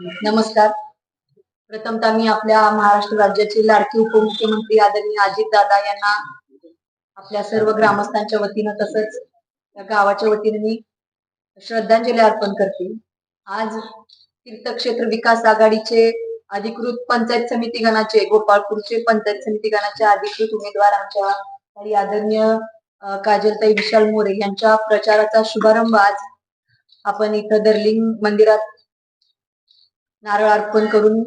नमस्कार. प्रथमतः मी आपल्या महाराष्ट्र राज्याचे लाडकी उपमुख्यमंत्री आदरणीय अजित दादा यांना आपल्या सर्व ग्रामस्थांच्या वतीनं तसंच या गावाच्या वतीने मी श्रद्धांजली अर्पण करते. आज तीर्थक्षेत्र विकास आघाडीचे अधिकृत पंचायत समिती गणाचे गोपाळपूरचे पंचायत समिती गणाचे अधिकृत उमेदवार आमच्या आदरणीय काजलताई विशाल मोरे यांच्या प्रचाराचा शुभारंभ आज आपण इथं दर्लिंग मंदिरात नारळ अर्पण करून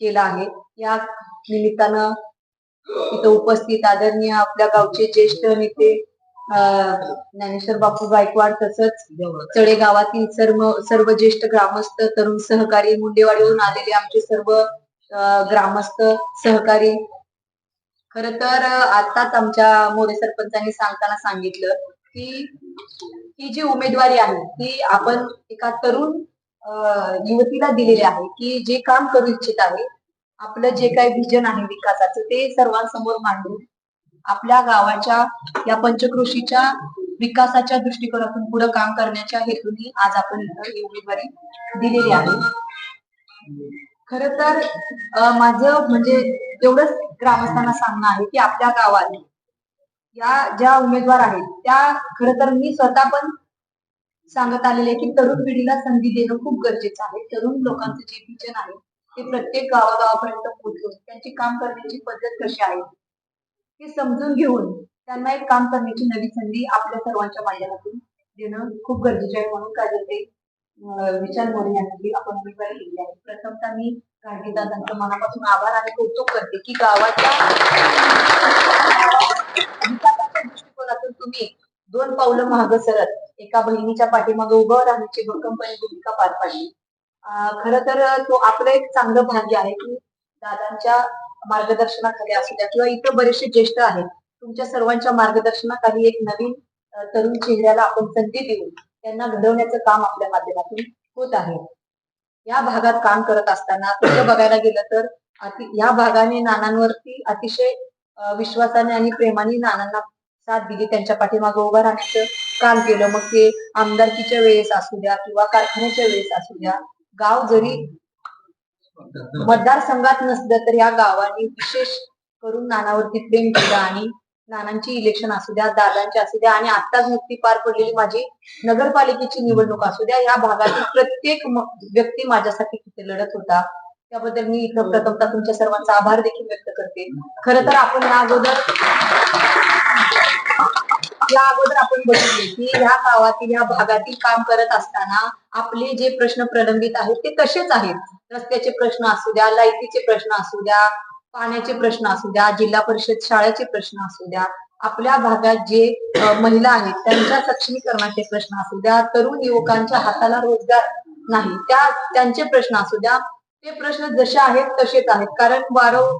केला आहे. या निमित्तानं इथं उपस्थित आदरणीय आपल्या गावचे ज्येष्ठ नेते ज्ञानेश्वर बापू गायकवाड तसंच चळे गावातील सर्व सर्व ज्येष्ठ ग्रामस्थ तरुण सहकारी मुंडेवाडीवरून आलेले आमचे सर्व ग्रामस्थ सहकारी. खर तर आताच आमच्या मोरे सरपंचांनी सांगताना सांगितलं की ही जी उमेदवारी आहे ती आपण एका तरुण युवतीला दिलेली आहे की जे काम करू इच्छित आहे आपलं जे काही विजन आहे विकासाचं ते सर्वांसमोर मांडून आपल्या गावाच्या या पंचकृषीच्या विकासाच्या दृष्टिकोनातून पुढे काम करण्याच्या हेतूने आज आपण इथं ही उमेदवारी दिलेली आहे. खर तर माझं म्हणजे एवढंच ग्रामस्थांना सांगणं आहे की आपल्या गावात या ज्या उमेदवार आहेत त्या खर तर मी स्वतः पण सांगत आलेले आहे की तरुण पिढीला संधी देणं खूप गरजेचं आहे. तरुण लोकांचं जे विजन आहे ते प्रत्येक गावागावापर्यंत पोहोचवून त्यांची काम करण्याची पद्धत कशी आहे हे समजून घेऊन त्यांना एक काम करण्याची नवी संधी आपल्या सर्वांच्या माध्यमातून देणं खूप गरजेचे आहे. म्हणून काय ते विचार मोरे यांनी आपण उमेदवारी दिली आहे. प्रथमतः मी गाडगेदादांचं मनापासून आभार आणि कौतुक करते की गावाच्या विकासाच्या दृष्टिकोनातून तुम्ही दोन पावलं मागं सरत एका बहिणीच्या पाठीमागे उभं राहण्याची भक्कमपणे भूमिका पार पाडली. खर तर तो आपलं एक चांगलं भाग्य आहे की दादांच्या मार्गदर्शनाखाली असू द्या किंवा इतर बरेचसे ज्येष्ठ आहेत तुमच्या सर्वांच्या मार्गदर्शनाखाली एक नवीन तरुण चेहऱ्याला आपण संधी देऊन त्यांना घडवण्याचं काम आपल्या माध्यमातून होत आहे. या भागात काम करत असताना तुझं बघायला गेलं तर या भागाने नानांवरती अतिशय विश्वासाने आणि प्रेमाने नानांना साथ दिली त्यांच्या पाठीमागे उभं राहण्याचं काम केलं. मग ते आमदारकीच्या वेळेस असू द्या किंवा कारखान्याच्या वेळेस असू द्या गाव जरी मतदारसंघात नसलं तर या गावाने विशेष करून नानावरती प्रेम केलं आणि नानांची इलेक्शन असू द्या दादांची असू द्या आणि आत्ताच नुकती पार पडलेली माझी नगरपालिकेची निवडणूक असू द्या. या भागातील प्रत्येक व्यक्ती माझ्यासाठी तिथे लढत होता. त्याबद्दल मी इथं प्रथमतः तुमच्या सर्वांचा आभार देखील व्यक्त करते. खर तर आपण या अगोदर या अगोदर आपण बघितले की या गावातील या भागातील काम करत असताना आपले जे प्रश्न प्रलंबित आहेत ते तसेच आहेत. रस्त्याचे प्रश्न असू द्या लाईटीचे प्रश्न असू द्या पाण्याचे प्रश्न असू द्या जिल्हा परिषद शाळेचे प्रश्न असू द्या आपल्या भागात जे महिला आहेत त्यांच्या सक्षमीकरणाचे प्रश्न असू द्या तरुण युवकांच्या हाताला रोजगार नाही त्या त्यांचे प्रश्न असू द्या ते प्रश्न जसे आहेत तसेच आहेत. कारण वारं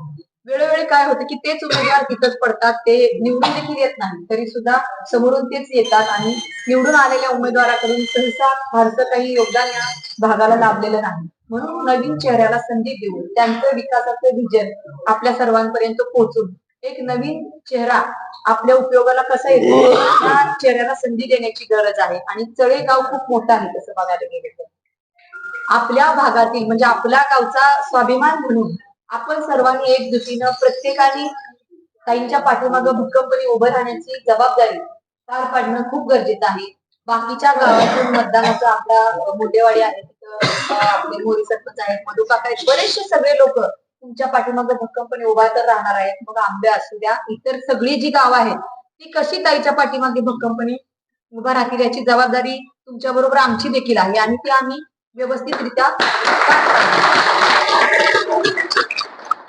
वेळोवेळी काय होतं की तेच उमेदवार तिथंच पडतात ते निवडून देखील येत नाही. तरी सुद्धा समोरून तेच येतात आणि निवडून आलेल्या उमेदवाराकडून सहसा फारसं काही योगदान या भागाला लाभलेलं नाही. म्हणून नवीन चेहऱ्याला संधी देऊन त्यांचं विकासाचं विजन आपल्या सर्वांपर्यंत पोहोचून एक नवीन चेहरा आपल्या उपयोगाला कसा येतो त्या चेहऱ्याला संधी देण्याची गरज आहे. आणि चळेगाव खूप मोठं आहे तसं बघायला गेलं तर. आपल्या भागातील म्हणजे आपल्या गावचा स्वाभिमान म्हणून आपण सर्वांनी एकजुटीनं प्रत्येकाने ताईंच्या पाठीमागं भक्कमपणे उभं राहण्याची जबाबदारी पार पाडणं खूप गरजेचं आहे. बाकीच्या गावातून मतदानाचं आपला मोठेवाडी आहे आपले मोरी सरपंच आहेत मधुकाका आहेत बरेचसे सगळे लोक तुमच्या पाठीमागं भक्कमपणे उभा तर राहणार आहेत. मग आंबे असू द्या इतर सगळी जी गावं आहेत ती कशी ताईच्या पाठीमागे भक्कमपणे उभा राहतील याची जबाबदारी तुमच्या बरोबर आमची देखील आहे आणि ती आम्ही व्यवस्थितरित्या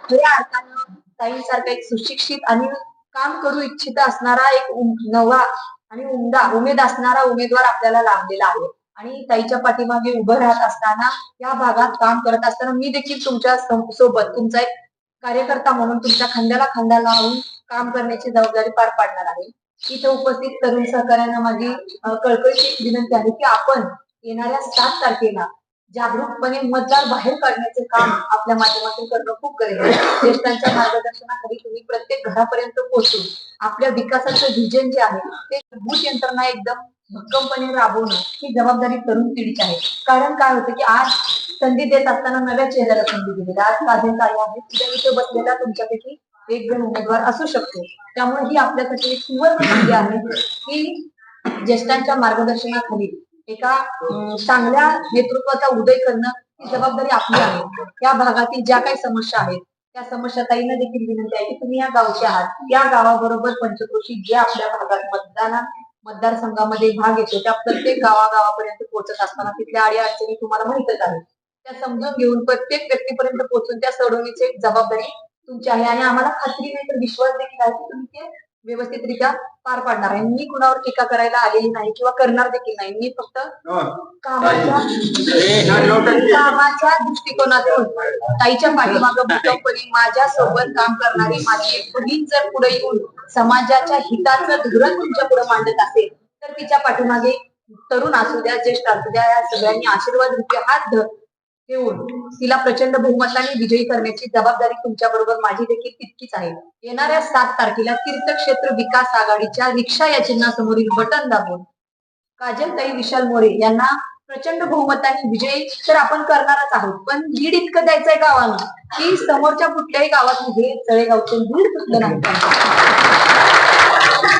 खऱ्या अर्थानं ताईंसारखा एक सुशिक्षित आणि काम करू इच्छित असणारा एक नवा आणि उमदा उमेद असणारा उमेदवार आपल्याला लाभलेला आहे. आणि ताईच्या पाठीमागे उभं राहत असताना या भागात काम करत असताना मी देखील तुमच्यासोबत तुमचा एक कार्यकर्ता म्हणून तुमच्या खांद्याला खांदा लावून काम करण्याची जबाबदारी पार पाडणार आहे. इथे उपस्थित तरुण सहकार्यांना माझी कळकळीची विनंती आहे की आपण येणाऱ्या सात तारखेला जागरूकपणे मतदार बाहेर काढण्याचे काम आपल्या माध्यमातून करणं खूप गरजेचं आहे. ज्येष्ठांच्या मार्गदर्शनाखाली तुम्ही प्रत्येक घरापर्यंत पोहोचून आपल्या विकासाचं व्हिजन जे आहे ते भूत यंत्रणा एकदम भक्कमपणे राबवणं ही जबाबदारी तरुण पिढीची आहे. कारण काय होतं की आज संधी देत असताना नव्या चेहऱ्याला संधी दिली आज साधे ताई आहे तिच्या इथे तुमच्यापैकी एक जण उमेदवार असू शकतो. त्यामुळे ही आपल्यासाठी एक सुवर्ण संधी आहे. की ज्येष्ठांच्या मार्गदर्शनाखाली एका चांगल्या नेतृत्वाचा उदय करणं ही जबाबदारी आपली आहे. या भागातील ज्या काही समस्या आहेत त्या समस्या ताईंना देखील विनंती आहे की तुम्ही या गावचे आहात. या गावाबरोबर पंचक्रोशी जे आपल्या भागात मतदाना मतदारसंघामध्ये भाग येतो त्या प्रत्येक गावागावापर्यंत पोहोचत असताना तिथल्या अडी अडचणी तुम्हाला माहितच आहेत. त्या समजून घेऊन प्रत्येक व्यक्तीपर्यंत पोहोचून त्या सोडवण्याची एक जबाबदारी तुमची आहे आणि आम्हाला खात्री नाही तर विश्वास देखील आहे की तुम्ही ते व्यवस्थितरित्या पार पाडणार आहे. मी कुणावर टीका करायला आलेली नाही किंवा करणार देखील नाही. मी फक्त कामाच्या कामाच्या दृष्टिकोनातून ताईच्या पाठीमागं भक्कमपणे माझ्या सोबत काम करणारी माझी एक बहीण जर पुढे येऊन समाजाच्या हिताचं धोरण तुमच्यापुढे मांडत असेल तर तिच्या पाठीमागे तरुण असू द्या ज्येष्ठ असू द्या या सगळ्यांनी आशीर्वाद रूपी हात ध- ठेवून तिला प्रचंड बहुमताने विजयी करण्याची जबाबदारी तुमच्या बरोबर माझी देखील तितकीच आहे. येणाऱ्या सात तारखेला तीर्थक्षेत्र विकास आघाडीच्या रिक्षा या चिन्हासमोरील बटन दाबून काजलताई विशाल मोरे यांना प्रचंड बहुमताने विजयी तर आपण करणारच आहोत. पण लीड इतकं द्यायचंय गावानं की समोरच्या कुठल्याही गावात म्हणजे हे तळेगावचे लीड तुटलं नाही.